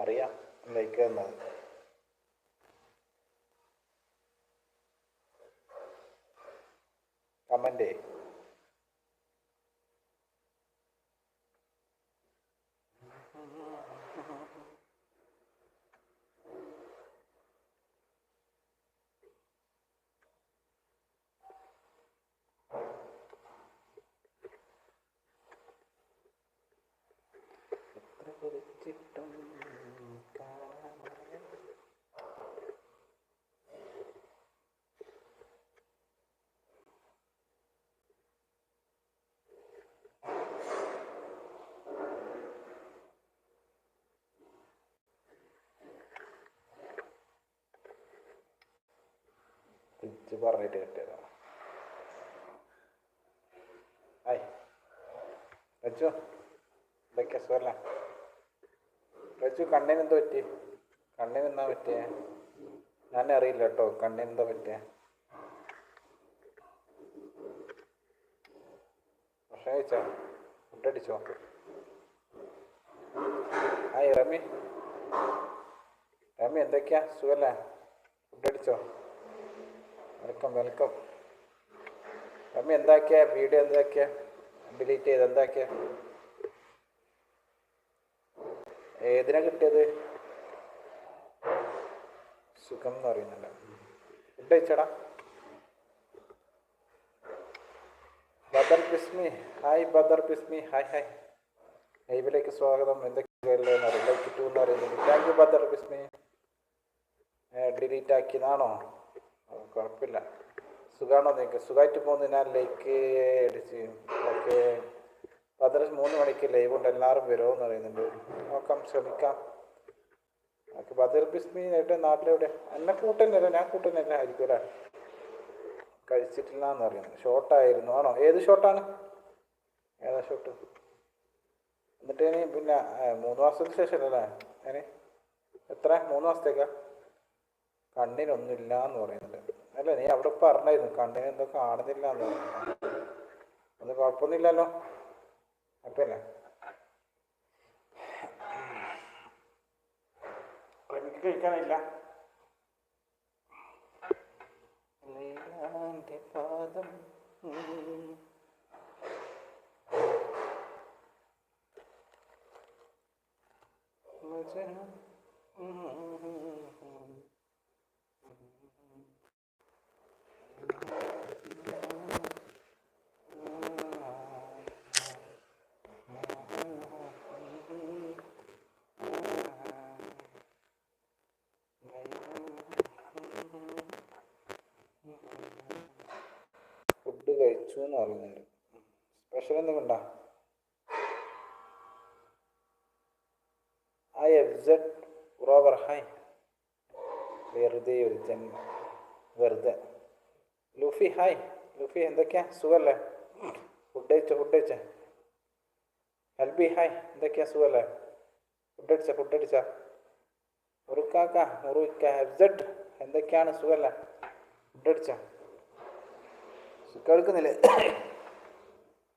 അറിയാം ലൈക്ക് തിരിച്ച് പറഞ്ഞിട്ട് കിട്ടിയതാ. ആയി. വെച്ചു ഇതൊക്കെ സുഖല്ല? വെച്ചു കണ്ണിന് എന്താ പറ്റി? കണ്ണിന് എന്താ പറ്റിയേ? ഞാൻ അറിയില്ല കേട്ടോ കണ്ണിന് എന്താ പറ്റിയേ? ഭക്ഷണം കഴിച്ചോ? ഫുഡടിച്ചോ ആയി റമി. റമി എന്തൊക്കെയാ? സുഖല്ലേ? ഫുഡ് അടിച്ചോ? Welcome welcome. അമ്മ എന്താക്കിയ? വീഡിയോ എന്താക്കിയ? ഡിലീറ്റ് ചെയ്ത് എന്താക്കിയ? ഏതിനാ കിട്ടിയത്? സുഖം എന്ന് പറയുന്നില്ല. Food കഴിച്ചടാ. Badar Bismi. Hi Badar Bismi. Hi hi. ലൈവിലേക്ക് സ്വാഗതം. എന്തൊക്കെയല്ലേ ലൈക്ക് ടു എന്ന് പറയുന്നത് thank you Badar Bismi. Delete ആക്കിയതാണോ? കുഴപ്പമില്ല. സുഖമാണോ നിങ്ങൾക്ക് സുഖമായിട്ട് പോകുന്നു. ഞാൻ ലൈക്ക് അടിച്ച് ഓക്കെ പതിനഞ്ച് മൂന്ന് മണിക്ക് ലൈവ് ഉണ്ട്. എല്ലാവരും വരുമെന്ന് പറയുന്നുണ്ട്. നോക്കാം ശ്രമിക്കാം. ഓക്കെ ബദർ ബിസ്മി എവിടെ നാട്ടിലെവിടെ? എന്നെ കൂട്ടുന്നില്ല. ഞാൻ കൂട്ടുന്നില്ല. ആയിരിക്കും അല്ലേ കഴിച്ചിട്ടില്ല എന്ന് പറയുന്നത് ഷോർട്ടായിരുന്നു ആണോ? ഏത് ഷോർട്ടാണ് ഏതാ ഷോട്ട് എന്നിട്ട് ഇനി പിന്നെ മൂന്ന് മാസത്തിന് ശേഷം അല്ലേ ഇനി? എത്ര? മൂന്ന് മാസത്തേക്കാ? കണ്ണിനൊന്നുമില്ല എന്ന് പറയുന്നത്. അല്ല? നീ അവിടെ പറഞ്ഞായിരുന്നു കണ്ണിന് എന്തോ കാണുന്നില്ല എന്ന് പറയുന്നത്. ഒന്നും കുഴപ്പമൊന്നുമില്ലല്ലോ. അപ്പല്ല എനിക്ക് കഴിക്കാനില്ല പാദം. വചനം. ഫുഡ് കഴിച്ചു എന്ന് പറയുന്നുണ്ട് സ്പെഷ്യൽ എന്തെങ്കിലും ഉണ്ടോ ആ എഫ് സെഡ് ഹായ് വെറുതെ ഒരു ജന്മ വെറുതെ. ലുഫി ഹായ്. ലുഫി എന്തൊക്കെയാ? സുഖല്ലേ? ഫുഡ് അയച്ച ഫുഡ് അയച്ച അൽബി ഹായ്. എന്തൊക്കെയാ? സുഖല്ലേ? ഫുഡ് അടിച്ച ഫുഡ് അടിച്ച മുറുക്കാക്ക മുറുക്ക എബ്സഡ് സെഡ് എന്തൊക്കെയാണ്? സുഖല്ലേ? ഫുഡ് അടിച്ച കേൾക്കുന്നില്ലേ?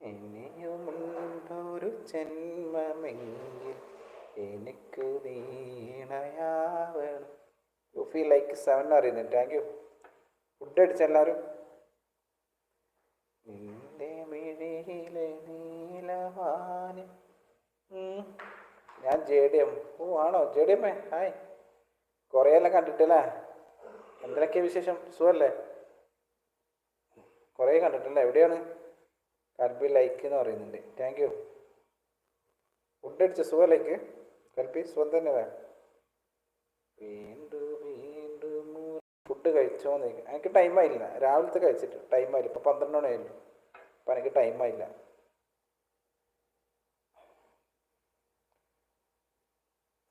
ഇനിയുമുണ്ടൊരു ജന്മമെങ്കിൽ എനിക്ക് വീണയാവണം ഫീൽ ലൈക്ക് സെവൻ അറിയുന്നു താങ്ക് യു ഫുഡ് നീലവാനം. ഉം. ഞാൻ ജെ ഡി എം ഓ ആണോ? J D M? ഹായ്. കുറേയെല്ലാം കണ്ടിട്ടല്ലേ? എന്തിനൊക്കെ വിശേഷം? സുഖല്ലേ? കുറേ കണ്ടിട്ടില്ല? എവിടെയാണ്? കൽപ്പി ലൈക്ക് എന്ന് പറയുന്നുണ്ട്. താങ്ക് യു ഫുഡ് അടിച്ച? സുഖം ലൈക്ക് കൽപ്പി സുഖം തന്നെ വീണ്ടും ഫുഡ് കഴിച്ചോ എന്ന് ചോദിക്കും. എനിക്ക് ടൈമായില്ല രാവിലത്തെ കഴിച്ചിട്ട് ടൈമായില്ല ഇപ്പോൾ പന്ത്രണ്ട് മണിയായില്ലോ. അപ്പം എനിക്ക് ടൈമായില്ല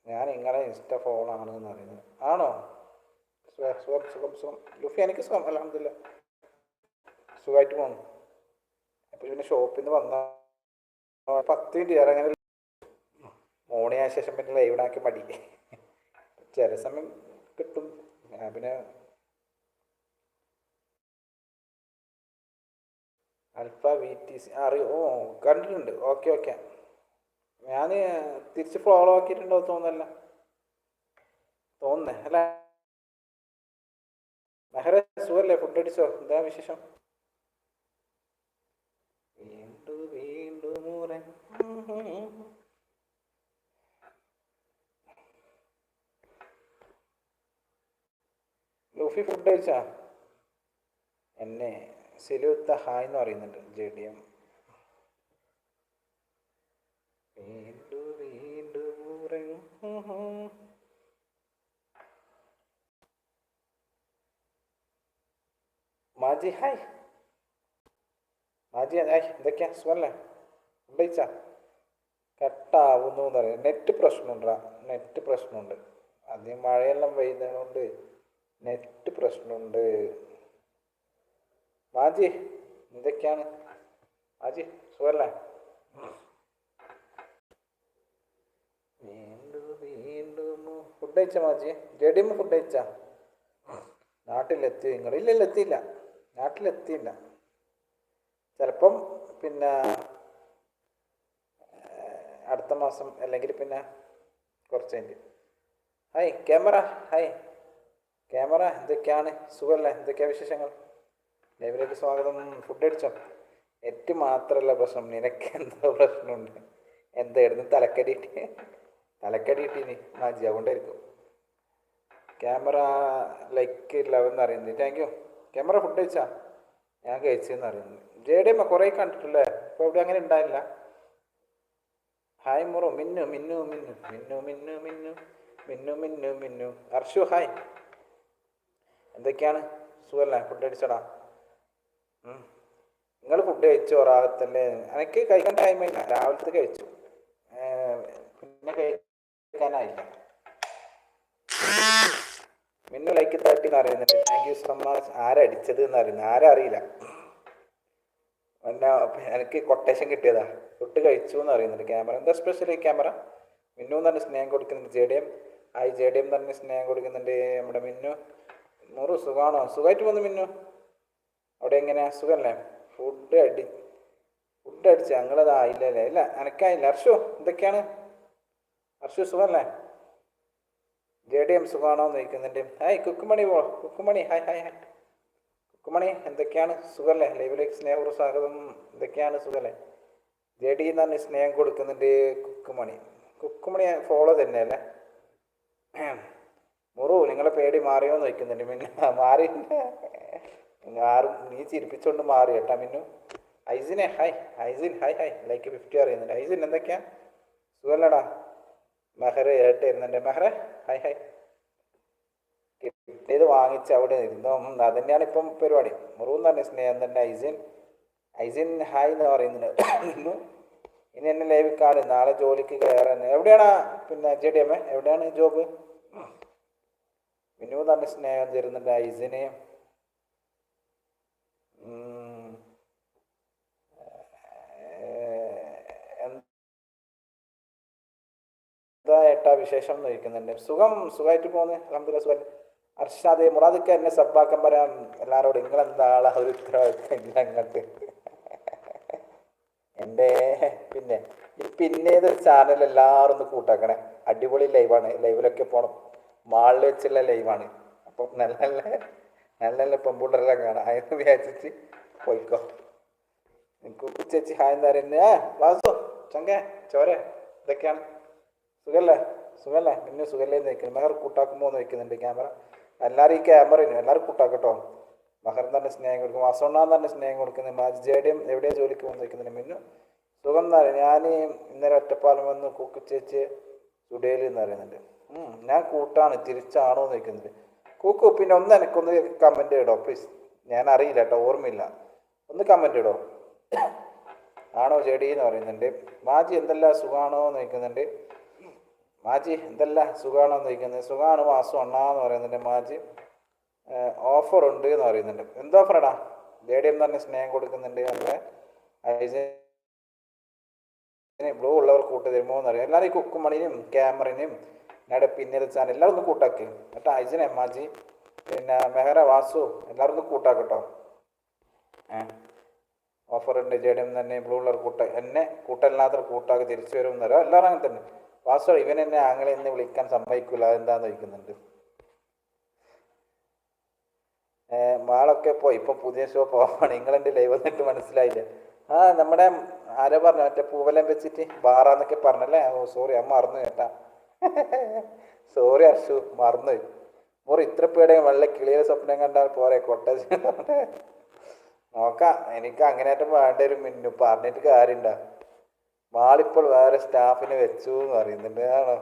ഞാൻ ഇങ്ങനെ ഇൻസ്റ്റ ഫോളോ എന്ന് പറയുന്നത്. ആണോ? സുഖം സുഖം സുഖം ലുഫി എനിക്ക് സുഖം. അലഹമില്ല സുഖമായിട്ട് പോകുന്നു അപ്പോൾ പിന്നെ ഷോപ്പിൽ നിന്ന് വന്ന പത്ത് മിനിറ്റ് വേറെ അങ്ങനെ മോണിയായ ശേഷം പിന്നെ ലൈവിടാക്കി മടി ചില സമയം കിട്ടും. ഞാൻ പിന്നെ അൽഫ വി ടി സി അറിയോ ഓ കണ്ടിട്ടുണ്ട്. Okay okay. ഞാൻ തിരിച്ച് ഫോളോ ആക്കിയിട്ടുണ്ടോ തോന്നല്ല തോന്നുന്നേ അല്ല? മെഹറ സുഖല്ലേ? ഫുഡ് അടിച്ചോ? എന്താ വിശേഷം? വീണ്ടും വീണ്ടും. ലൂഫി ഫുഡ് കഴിച്ചാ എന്നെ. സിലുത്ത ഹായ് എന്ന് പറയുന്നുണ്ട് ജെ ഡി എം വീണ്ടും വീണ്ടും. മാജി ഹായ്. മാജി ഹായ് എന്തൊക്കെയാ? സുഖല്ലേ? ഫുഡ് കട്ടാവുന്നു എന്ന് പറയാം നെറ്റ് പ്രശ്നമുണ്ടാ. നെറ്റ് പ്രശ്നമുണ്ട്. അധികം മഴയെല്ലാം പെയ്യുന്നതുകൊണ്ട് നെറ്റ് പ്രശ്നമുണ്ട്. മാജി എന്തൊക്കെയാണ്? മാജി സുഖല്ലേ? വീണ്ടും വീണ്ടും ഫുഡ് കഴിച്ച മാജി ജെഡിഎം ഫുഡ് അയച്ച നാട്ടിലെത്തി നിങ്ങൾ ഇല്ല ഇല്ല എത്തിയില്ല. നാട്ടിലെത്തിയില്ല. ചിലപ്പം പിന്നെ അടുത്ത മാസം അല്ലെങ്കിൽ പിന്നെ കുറച്ച് കഴിഞ്ഞ്. ഹായ് ക്യാമറ ഹായ് ക്യാമറ എന്തൊക്കെയാണ്? സുഖമല്ലേ എന്തൊക്കെയാണ് വിശേഷങ്ങൾ? ലൈവിലേക്ക് സ്വാഗതം. ഫുഡ് അടിച്ചോ നെറ്റ് മാത്രമല്ല പ്രശ്നം. നിനക്ക് എന്തോ പ്രശ്നമുണ്ട് എന്തായിരുന്നു തലക്കടിയിട്ട് തലക്കടിയിട്ടിനി മാജി അതുകൊണ്ടായിരിക്കും ക്യാമറ ലൈക്ക് അറിയുന്നു അറിയുന്നത് താങ്ക് യു ക്യാമറ ഫുഡ് കഴിച്ചാ? ഞാൻ കഴിച്ചെന്ന് അറിയുന്നു ജെ ഡി എം കുറേ കണ്ടിട്ടില്ലേ? ഇപ്പോൾ ഇവിടെ അങ്ങനെ ഉണ്ടായില്ല. ഹായ് മുറു മിന്നു മിന്നു മിന്നു. മിന്നു മിന്നു മിന്നു. മിന്നു മിന്നു മിന്നു. അർഷു ഹായ് എന്തൊക്കെയാണ്? സുഖല്ലേ? ഫുഡ് അടിച്ചടാ നിങ്ങൾ ഫുഡ് കഴിച്ചു? രാവിലത്തല്ലേ എനിക്ക് കഴിക്കാൻ ടൈമില്ല രാവിലത്തെ കഴിച്ചു. പിന്നെ കഴിക്കാനായില്ല. മിന്നു ലൈക്ക് തേർട്ടി എന്ന് അറിയുന്നുണ്ട് താങ്ക് യു സോ മച്ച് ആരടിച്ചത് എന്ന് അറിയുന്നത് ആരും അറിയില്ല. പിന്നെ എനിക്ക് കൊട്ടേഷൻ കിട്ടിയതാ. ഫുഡ് കഴിച്ചു എന്ന് അറിയുന്നുണ്ട് ക്യാമറ എന്താ സ്പെഷ്യൽ ക്യാമറ മിന്നു തന്നെ സ്നേഹം കൊടുക്കുന്നുണ്ട്. J D M. Hi J D M തന്നെ സ്നേഹം കൊടുക്കുന്നുണ്ട്. നമ്മുടെ മിന്നു. നൂറ് സുഖമാണോ? സുഖമായിട്ട് പോന്നു മിന്നു. അവിടെ എങ്ങനെ സുഖമല്ലേ ഫുഡ് അടി ഫുഡ് അടിച്ച് ഞങ്ങളതാ ആയില്ലല്ലേ ഇല്ല എനക്കായില്ല ഹർഷു എന്തൊക്കെയാണ്? ഹർഷു സുഖമല്ലേ ജെ ഡി എം സുഖമാണോ എന്ന് ചോദിക്കുന്നുണ്ട്. ഹായ് കുക്കുമണി പോ Kukkumani hi hi hi. Kukkumani എന്തൊക്കെയാണ്? സുഖമല്ലേ ലൈവിലേക്ക് സ്നേഹപൂർവ സ്വാഗതം. എന്തൊക്കെയാണ് സുഖമല്ലേ ജെ ഡി എന്ന് സ്നേഹം കൊടുക്കുന്നുണ്ട് കുക്കുമണി. കുക്കുമണി ഫോളോ തന്നെയല്ലേ? മുറു നിങ്ങളെ പേടി മാറിയോ എന്ന് ചോദിക്കുന്നുണ്ട്. പിന്നെ മാറി ആരും നീ ചിരിപ്പിച്ചുകൊണ്ട് മാറി. കേട്ടാ Minnu? ഐസിനെ hi Aisin hi hi. Like fifty അറിയുന്നുണ്ട്. ഐസിൻ എന്തൊക്കെയാ? സുഖല്ലടാ. മെഹറെ ഏട്ട് ഇരുന്നുണ്ട് മെഹറെ ഹൈ ഹൈ. കിട്ടിയത് വാങ്ങിച്ച് അവിടെ ഇരുന്നോ. അത് തന്നെയാണ് ഇപ്പം പരിപാടി. മുറിവ് പറഞ്ഞ സ്നേഹം തന്നെ ഐസിൻ ഐസിൻ ഹായ് എന്ന് പറയുന്നുണ്ട്. ഇന്നു ഇനി എന്നെ ലൈവ് കാണും. നാളെ ജോലിക്ക് കയറാൻ എവിടെയാണ് പിന്നെ ജെ ഡി എം എവിടെയാണ് ജോബ് മിനു തന്നെ സ്നേഹം തരുന്നുണ്ട് ഐസിന് ഉം. ഏഹ്, എന്താ ഏട്ടാ വിശേഷം എന്ന് ചോദിക്കുന്നുണ്ട്. സുഖം സുഖമായിട്ട് പോകുന്നു അലഹമില്ല സുഖം അർഷാദെ മുറാദിക്ക എന്നെ സബ്ബാക്കാൻ പറയാൻ എല്ലാവരോടും നിങ്ങൾ എന്താ ഒരു ഉത്തരവാദിത്തം ഇല്ല അങ്ങോട്ട്. എന്റെ പിന്നെ പിന്നേത് ചാനൽ എല്ലാവരും ഒന്ന് കൂട്ടാക്കണേ. അടിപൊളി ലൈവാണ് ലൈവിലൊക്കെ പോണം. മാളിൽ വെച്ചുള്ള ലൈവാണ് അപ്പം നല്ല നല്ല നല്ല നല്ല പെമ്പുള്ളരെല്ലാം കാണാം. അയെന്ന് വിചാരിച്ചിട്ട് പോയിക്കോ. കുക്കു ഉച്ചി ഹായ് എന്താ പറയുന്നത്. ആ വാസു ചങ്ക ചോര ഇതൊക്കെയാണ്. സുഖല്ലേ? സുഖല്ലേ? പിന്നെ സുഖല്ലേ എന്ന് വെക്കുന്നു മെഹർ കൂട്ടാക്കുമ്പോൾ എന്ന് വെക്കുന്നുണ്ട് ക്യാമറ. എല്ലാവരും ഈ ക്യാമറ എല്ലാവരും കൂട്ടാക്കട്ടോ. മഹർ തന്നെ സ്നേഹം കൊടുക്കും. വാസോണ്ണാൻ തന്നെ സ്നേഹം കൊടുക്കുന്നത് മാജ് എവിടെയാ ജോലിക്ക് പോകുന്ന വെക്കുന്നുണ്ട് മിന്നു. സുഖം എന്ന് പറയുന്നത് ഞാൻ ഇന്നലെ ഒറ്റപ്പാലം വന്ന് കുക്കു ചേച്ചി സുഡേൽ എന്ന് പറയുന്നുണ്ട്. ഞാൻ കൂട്ടാണ്. തിരിച്ചാണോ എന്ന് ചോദിക്കുന്നുണ്ട്. കൂക്കു പിന്നെ ഒന്ന് എനിക്കൊന്ന് കമന്റ് ഇടോ പ്ലീസ് ഞാൻ അറിയില്ല കേട്ടോ ഓർമ്മയില്ല. ഒന്ന് കമന്റ് ഇടോ. ആണോ ചെടി എന്ന് പറയുന്നുണ്ട്. മാജി എന്തെല്ലാം സുഖാണോ എന്ന് ചോദിക്കുന്നുണ്ട്. മാജി എന്തെല്ലാം സുഖാണോ എന്ന് ചോദിക്കുന്നത് സുഖാണ് മാസം അണ്ണാന്ന് പറയുന്നുണ്ട് മാജി. ഓഫർ ഉണ്ട് എന്ന് പറയുന്നുണ്ട്. എന്ത് ഓഫറടാ എന്ന് പറഞ്ഞ സ്നേഹം കൊടുക്കുന്നുണ്ട് നമ്മുടെ ബ്ലൂ ഉള്ളവർ കൂട്ടി തരുമോ എന്നറിയാം എല്ലാവരും ഈ കുക്കുമണിനും ക്യാമറനും ഞങ്ങളുടെ പിന്നിൽച്ചാൻ എല്ലാവരും ഒന്ന് കൂട്ടാക്കി. എന്നിട്ട് അജിനെ അമ്മാജി പിന്നെ മെഹറ വാസു എല്ലാവരും ഒന്ന് കൂട്ടാക്കട്ടോ. ഓഫറിന്റെ ജേഡിയം തന്നെ ബ്ലൂ കളർ കൂട്ട എന്നെ കൂട്ടല്ലാത്ത കൂട്ടാക്കി തിരിച്ചു വരും എന്നറിയോ. എല്ലാവരും അങ്ങനെ തന്നെ. വാസു ഇവൻ എന്നെ ആങ്ങളെ എന്ന് വിളിക്കാൻ സമ്മതിക്കില്ല അതെന്താന്ന് ചോദിക്കുന്നുണ്ട്? മാളൊക്കെ പോയി. ഇപ്പം പുതിയ ഷോ പോവാണ്. ഇംഗ്ലണ്ട് ലൈവ് എന്നിട്ട് മനസ്സിലായില്ല. ആ നമ്മുടെ ആരോ പറഞ്ഞു? മറ്റേ പൂവലം വെച്ചിട്ട് ബാറാന്നൊക്കെ പറഞ്ഞല്ലേ? ഓ സോറി അമ്മ അറിഞ്ഞു കേട്ടാ. സോറി അർഷു മറന്നു മോർ ഇത്ര പേടെ വെള്ള കിളിയുടെ സ്വപ്നം കണ്ടാൽ പോരെ കൊട്ടേജ് നോക്കാം എനിക്ക് അങ്ങനെയായിട്ട് വേണ്ട ഒരു മിന്നു പറഞ്ഞിട്ട് കാര്യമില്ല. മാളിപ്പോൾ വേറെ സ്റ്റാഫിനെ വെച്ചു എന്ന് പറയുന്നുണ്ട് ആണോ?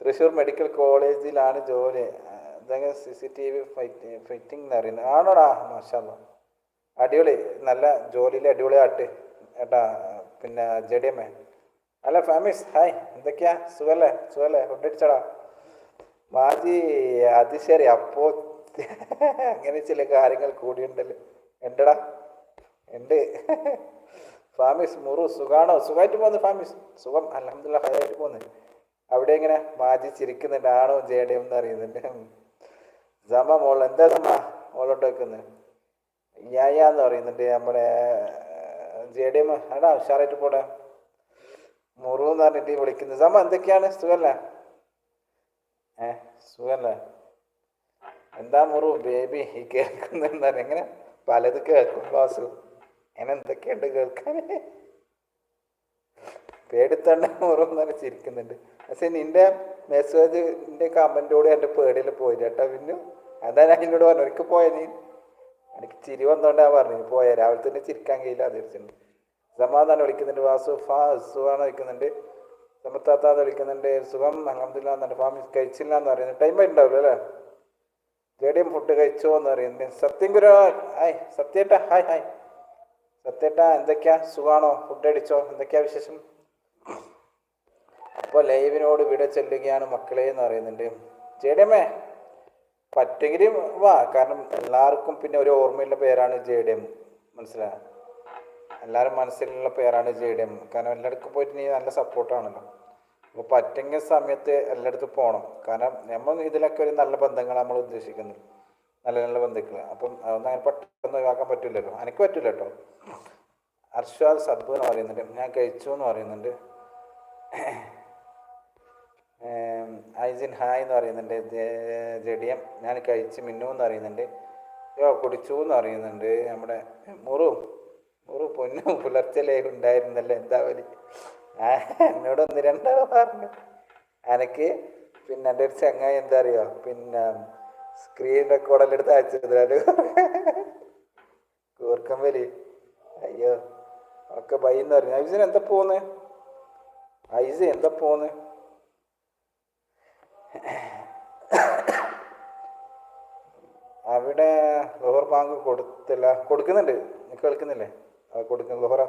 തൃശ്ശൂർ മെഡിക്കൽ കോളേജിലാണ് ജോലി. എന്തെങ്കിലും C C T V fitting എന്ന് പറയുന്നത്? ആണോടാ മാഷാല്ല അടിപൊളി നല്ല ജോലിയിൽ അടിപൊളിയാട്ട് ഏട്ടാ പിന്നെ ജഡിയമ്മേ അല്ല ഫാമിസ് ഹായ്. എന്തൊക്കെയാ? സുഖല്ലേ? സുഖല്ലേ? ഫുഡ് അടിച്ചടാ മാജി അത് ശരി. അപ്പോ അങ്ങനെ ചില കാര്യങ്ങൾ കൂടിയുണ്ടല്ലോ. എന്തടാ? ഉണ്ട് ഫാമിസ് മുറു സുഖാണോ? സുഖമായിട്ട് പോകുന്നു ഫാമിസ്. സുഖം അലഹമില്ല ഹയായിട്ട് പോകുന്നു അവിടെ എങ്ങനെ മാജി ചിരിക്കുന്നുണ്ട്? ആണോ ജേഡിയം എന്ന് അറിയുന്നുണ്ട്. ജമ മോൾ എന്താ ജമ മോളോട്ട് വെക്കുന്നത് ഞായാന്ന് പറയുന്നുണ്ട്. നമ്മുടെ ജെ ഡി എം എടാ ഉഷാറായിട്ട് പോടാ. മുറു എന്ന് പറഞ്ഞിട്ട് വിളിക്കുന്നത്. ജമ എന്തൊക്കെയാണ്? സുഖല്ലേ? ഏ സുഖല്ലേ? എന്താ മുറു? ബേബി ഈ കേൾക്കുന്ന എങ്ങനെ? പലത് കേൾക്കും ബാസു അങ്ങനെ എന്തൊക്കെയുണ്ട് കേൾക്കാൻ? പേടിത്തണ്ട മുറന്ന് ചിരിക്കുന്നുണ്ട്. പക്ഷെ നിന്റെ മെസ്സേജ് നിന്റെ കമന്റോട് എന്റെ പേടിയിൽ പോയി. ചേട്ടാ പിന്നെ അതാ ഞാൻ എന്നോട് പറഞ്ഞു ഒരിക്കൽ പോയ നീ? എനിക്ക് ചിരി വന്നോണ്ടാ പറഞ്ഞു പോയ രാവിലെ തന്നെ ചിരിക്കാൻ കഴിയില്ല തീർച്ചയായിട്ടും സമാധാനം വിളിക്കുന്നുണ്ട് വാസു ഫാ സുഖാണ് വിളിക്കുന്നുണ്ട്. സമത്താത്താന്ന് വിളിക്കുന്നുണ്ട്. സുഖം അഹമ്മദില്ല എന്നുണ്ട് ഫാമി കഴിച്ചില്ല എന്ന് പറയുന്നത് ടൈം ഉണ്ടാവില്ല അല്ലേ? ജേഡിയം ഫുഡ് കഴിച്ചോ എന്ന് പറയുന്നത് സത്യം ഗുരു ഹായ് സത്യേട്ട ഹായ് ഹായ്. സത്യേട്ട എന്തൊക്കെയാ? സുഖാണോ? ഫുഡ് അടിച്ചോ? എന്തൊക്കെയാ വിശേഷം? അപ്പോൾ ലൈവിനോട് വിട ചെല്ലുകയാണ് മക്കളെ എന്ന് പറയുന്നുണ്ട്. ജേഡിയമ്മേ പറ്റെങ്കിലും വാ. കാരണം എല്ലാവർക്കും പിന്നെ ഒരു ഓർമ്മയുള്ള പേരാണ് ജേഡിയം മനസ്സിലായോ? എല്ലാവരും മനസ്സിലുള്ള പേരാണ് ജെ ഡി എം. കാരണം എല്ലായിടത്തും പോയിട്ട് നീ നല്ല സപ്പോർട്ടാണല്ലോ അപ്പോൾ പറ്റുന്ന സമയത്ത് എല്ലായിടത്തും പോകണം കാരണം നമ്മൾ ഇതിലൊക്കെ ഒരു നല്ല ബന്ധങ്ങൾ നമ്മൾ ഉദ്ദേശിക്കുന്നു നല്ല നല്ല ബന്ധുക്കൾ അപ്പം അതൊന്നും അങ്ങനെ പെട്ടെന്ന് ഒഴിവാക്കാൻ പറ്റില്ലല്ലോ എനിക്ക് പറ്റില്ല കേട്ടോ അർഷാദ് സബ് എന്ന് പറയുന്നുണ്ട്. ഞാൻ കഴിച്ചു എന്ന് പറയുന്നുണ്ട്. ഐജിൻ ഹായ് എന്ന് പറയുന്നുണ്ട്. ജെഡിയം ഞാൻ കഴിച്ച് മിന്നു എന്ന് പറയുന്നുണ്ട്. യോ കുടിച്ചു എന്ന് പറയുന്നുണ്ട്. നമ്മുടെ മുറു. മുറു പൊന്നു പുലർച്ചലേ ഉണ്ടായിരുന്നല്ലോ എന്താ വലി എന്നോട് ഒന്ന് രണ്ടാൾ പറഞ്ഞു. എനിക്ക് പിന്നെ എന്റെ ഒരു ചങ്ങായി എന്താ അറിയോ? പിന്നെ സ്ക്രീൻ റെക്കോർഡെല്ലാം എടുത്ത് അയച്ചത് കൂർക്കം വലി. അയ്യോ ഒക്കെ ഭയന്ന് പറഞ്ഞു. ഐസിന് എന്താ പോന്ന് ഐസ് എന്താ പോന്ന് അവിടെ ലോഹർ ബാങ്ക് കൊടുത്തില്ല. കൊടുക്കുന്നുണ്ട്. കേൾക്കുന്നില്ലേ? ആ പറ.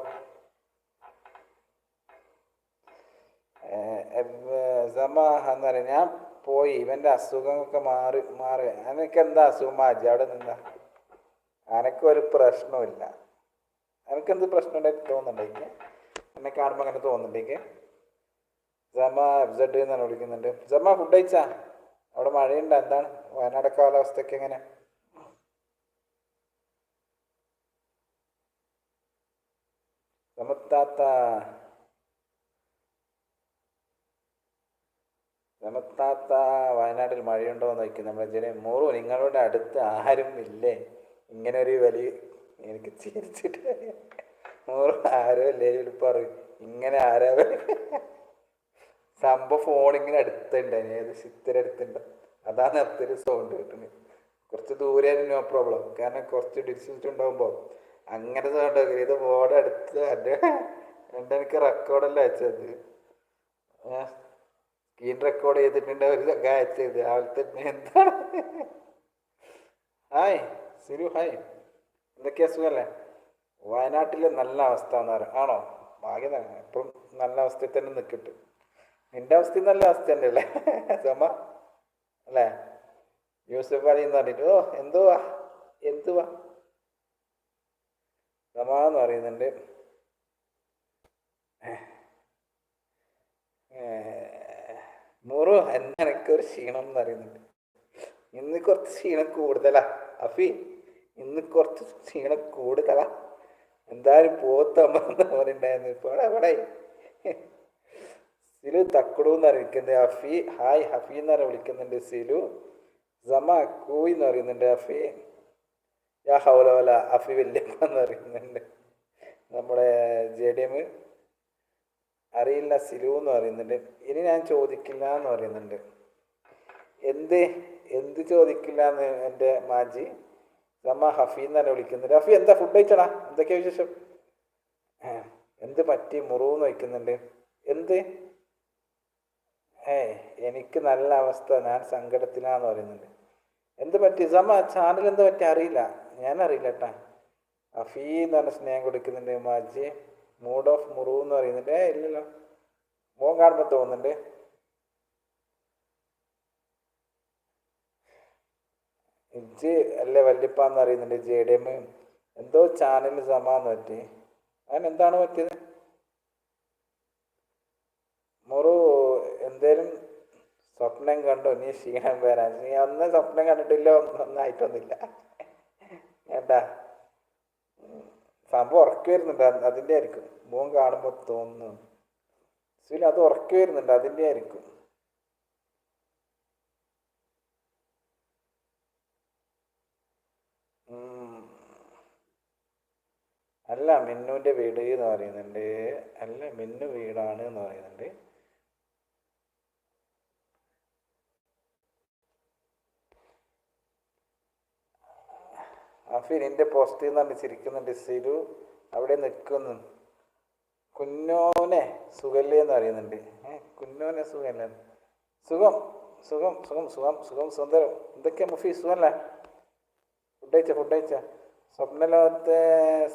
എന്ന് ഞാൻ പോയി. ഇവന്റെ അസുഖമൊക്കെ മാറി മാറി. എനിക്ക് എന്താ അസുഖം? മാജി അവിടെ നിന്നാ. എനിക്കൊരു പ്രശ്നമില്ല എനിക്കെന്ത് പ്രശ്നം ഉണ്ടായിട്ട് തോന്നുന്നുണ്ടെങ്കിൽ എന്നെ കാണുമ്പോൾ അങ്ങനെ തോന്നുന്നുണ്ടെങ്കിൽ ജമ എഫ്സെഡ് എന്നാണ് വിളിക്കുന്നുണ്ട്. ജമ ഫുഡ് കഴിച്ചാ? അവിടെ മഴയുണ്ട്? എന്താണ്? വയനാട് കാലാവസ്ഥയൊക്കെ എങ്ങനെ? സമത്താത്ത സമത്താത്ത വയനാട്ടിൽ മഴയുണ്ടോ എന്ന് നോക്കി നമ്മുടെ ജന മോറു നിങ്ങളുടെ അടുത്ത് ആരും ഇല്ലേ? ഇങ്ങനെ ഒരു വലിയ എനിക്ക് ചിരിച്ചിട്ട് മോറു ആരോ ഇല്ലേ? പറ ഇങ്ങനെ ആരോ സംഭവം ഫോണിങ്ങനെ അടുത്തുണ്ട്. ഏത് ചിത്തിര അടുത്തുണ്ട്. അതാണ് അത്തൊരു സൗണ്ട് കിട്ടുന്നത് കുറച്ച് ദൂരെ നോ പ്രോബ്ലം കാരണം കുറച്ച് ഡിസ്റ്റൻസ് ഉണ്ടാകുമ്പോൾ അങ്ങനെ സൗണ്ട് ഇത് ബോർഡ് അടുത്ത് എന്റെ എന്റെ എനിക്ക് റെക്കോർഡല്ല അയച്ചത്. സ്ക്രീൻ റെക്കോർഡ് ചെയ്തിട്ടുണ്ട് ഒരു അയച്ചത്. തന്നെ എന്താണ്? Hi Siru hi. എന്തൊക്കെയാ സുഖല്ലേ? വയനാട്ടിലെ നല്ല അവസ്ഥ എന്ന് പറയാം. ആണോ? ഭാഗ്യതാണ് ഇപ്പം നല്ല അവസ്ഥയിൽ തന്നെ നിൽക്കട്ടെ. നിന്റെ അവസ്ഥ നല്ല അവസ്ഥ തന്നെ അല്ലേ? സമ അല്ലേ? യൂസഫ് അലി എന്ന് പറഞ്ഞിട്ട്. ഓ എന്തുവാ? എന്തുവാ? സമ എന്ന് പറയുന്നുണ്ട് നൂറു എനക്കൊരു ക്ഷീണം എന്ന് പറയുന്നുണ്ട്. ഇന്ന് കുറച്ച് ക്ഷീണം കൂടുതലാ. അഫി ഇന്ന് കുറച്ച് ക്ഷീണം കൂടുതലാ. എന്തായാലും പോത്തമ്മ പറയുണ്ടായിരുന്നു ഇപ്പോൾ എവിടെ സിലു തക്കുടു എന്നാണ് വിളിക്കുന്നത് അഫി ഹായ് ഹഫി എന്നാണ് വിളിക്കുന്നുണ്ട് സിലു. സമ കൂയി എന്ന് പറയുന്നുണ്ട് അഫി. യാ ഹൗലവല അഫി വല്യമ്മ എന്ന് പറയുന്നുണ്ട്. നമ്മുടെ ജെ ഡി എം അറിയില്ല സിലു എന്ന് പറയുന്നുണ്ട്. ഇനി ഞാൻ ചോദിക്കില്ല എന്ന് പറയുന്നുണ്ട്. എന്ത് എന്ത് ചോദിക്കില്ല എന്ന് എന്റെ മാജി? നമ്മ ഹഫി എന്നാണ് വിളിക്കുന്നുണ്ട്. ഹഫി എന്താ ഫുഡ് കഴിച്ചടാ? എന്തൊക്കെയാ വിശേഷം? എന്ത് പറ്റി? മുറിവെന്ന് വയ്ക്കുന്നുണ്ട്. എന്ത്? ഏ എനിക്ക് നല്ല അവസ്ഥ. ഞാൻ സങ്കടത്തിലാന്ന് പറയുന്നുണ്ട്. എന്ത് പറ്റി? സമ ചാനൽ എന്ത് പറ്റി? അറിയില്ല. ഞാൻ അറിയില്ല കേട്ടാ അഫീ എന്ന് പറഞ്ഞ സ്നേഹം കൊടുക്കുന്നുണ്ട് മാജി മൂഡ് ഓഫ് മുറു എന്ന് പറയുന്നുണ്ട്. ഏ ഇല്ലല്ലോ. മോൻ കാണുമ്പോൾ തോന്നുന്നുണ്ട്. ഇജ്ജ് അല്ലേ വല്യപ്പാന്ന് അറിയുന്നുണ്ട് ജെ ഡി എം. എന്തോ ചാനൽ സമാന്ന് പറ്റി. അതിന് എന്താണ് പറ്റിയത്? മുറു എന്തേലും സ്വപ്നം കണ്ടോ? നീ ക്ഷീണം വരാൻ. നീ അന്ന് സ്വപ്നം കണ്ടിട്ടില്ല ഒന്നും ഒന്നായിട്ടൊന്നുമില്ല ഉം. സംഭവം ഉറക്കി വരുന്നുണ്ട്. അത് അതിന്റെ ആയിരിക്കും. മോൻ കാണുമ്പോൾ തോന്നുന്നു സുനിൽ അത് ഉറക്കി വരുന്നുണ്ട്. അതിന്റെ ആയിരിക്കും. അല്ല മിന്നുവിന്റെ വീട് എന്ന് പറയുന്നുണ്ട്. അല്ല മിന്നു വീടാണ് എന്ന് പറയുന്നുണ്ട്. അഫി പോസ്റ്റിൽ പോസ്റ്റ് എന്ന് പറഞ്ഞ് ചിരിക്കുന്നുണ്ട്. സിരു അവിടെ നിൽക്കുന്നു കുഞ്ഞോനെ സുഖല്ലേ എന്ന് അറിയുന്നുണ്ട് ഏ കുഞ്ഞോനെ സുഖല്ലേ? സുഖം സുഖം സുഖം സുഖം സുഖം സുന്ദരം. എന്തൊക്കെയാ മുഫി? സുഖല്ലേ? ഫുഡ് അയച്ച ഫുഡ് കഴിച്ച? സ്വപ്നലോകത്തെ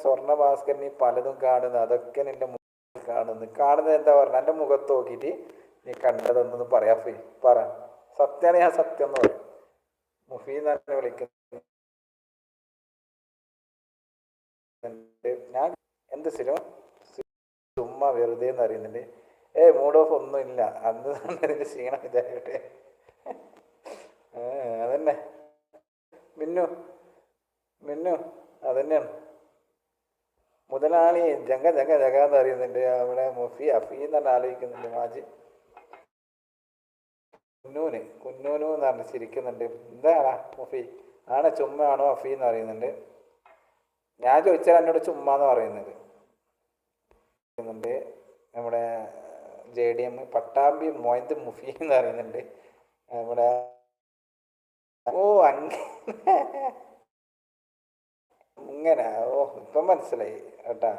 സ്വർണ ഭാസ്കരൻ നീ പലതും കാണുന്നു. അതൊക്കെ നിന്റെ മുഖത്ത് കാണുന്നു. കാണുന്നത് എന്താ പറഞ്ഞ? എന്റെ മുഖത്ത് നോക്കിയിട്ട് നീ കണ്ടതെന്നൊന്ന് പറയാ ഫീ പറ. സത്യമാണ് ഞാൻ സത്യം എന്ന് പറയും. മുഫി തന്നെ ഞാൻ എന്ത് സ്ഥിരം ചുമ്മാ വെറുതെ എന്ന് അറിയുന്നുണ്ട് ഏ മൂഡ് ഓഫ് ഒന്നും ഇല്ല. അന്ന് തന്നെ ക്ഷീണം ഇതായിട്ട്. അതന്നെ. മിന്നു മിന്നു അതന്നെയാണ്. മുതലാളി ജങ്ക ജങ്ക ജഗ എന്ന് അറിയുന്നുണ്ട് അവിടെ മുഫി അഫി എന്നാണ് ആലോചിക്കുന്നുണ്ട് മാജി. കുന്നൂന് കുന്നൂനു എന്ന് പറഞ്ഞ് ചിരിക്കുന്നുണ്ട്. എന്താടാ മുഫി? ആണ് ചുമ്മയാണോ അഫി എന്ന് പറയുന്നുണ്ട്. ഞാൻ ചോദിച്ചാൽ എന്നോട് ചുമ്മാ എന്ന് പറയുന്നത് നമ്മുടെ ജെ ഡി എം പട്ടാമ്പി മൊയ്ത് മുഫി എന്ന് പറയുന്നുണ്ട്. നമ്മുടെ ഓ അങ്ങനെ ഇങ്ങനെ ഓ ഇപ്പം മനസ്സിലായി കേട്ടാ.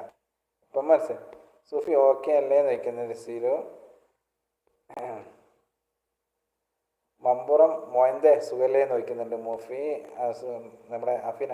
ഇപ്പം മനസ്സിലായി സൂഫി ഓക്കെ അല്ലേ എന്ന് വയ്ക്കുന്നുണ്ട് സീലു മമ്പുറം മോയന്തേ സുഖല്ലേ എന്ന് വയ്ക്കുന്നുണ്ട് മുഫി നമ്മുടെ അഫിന.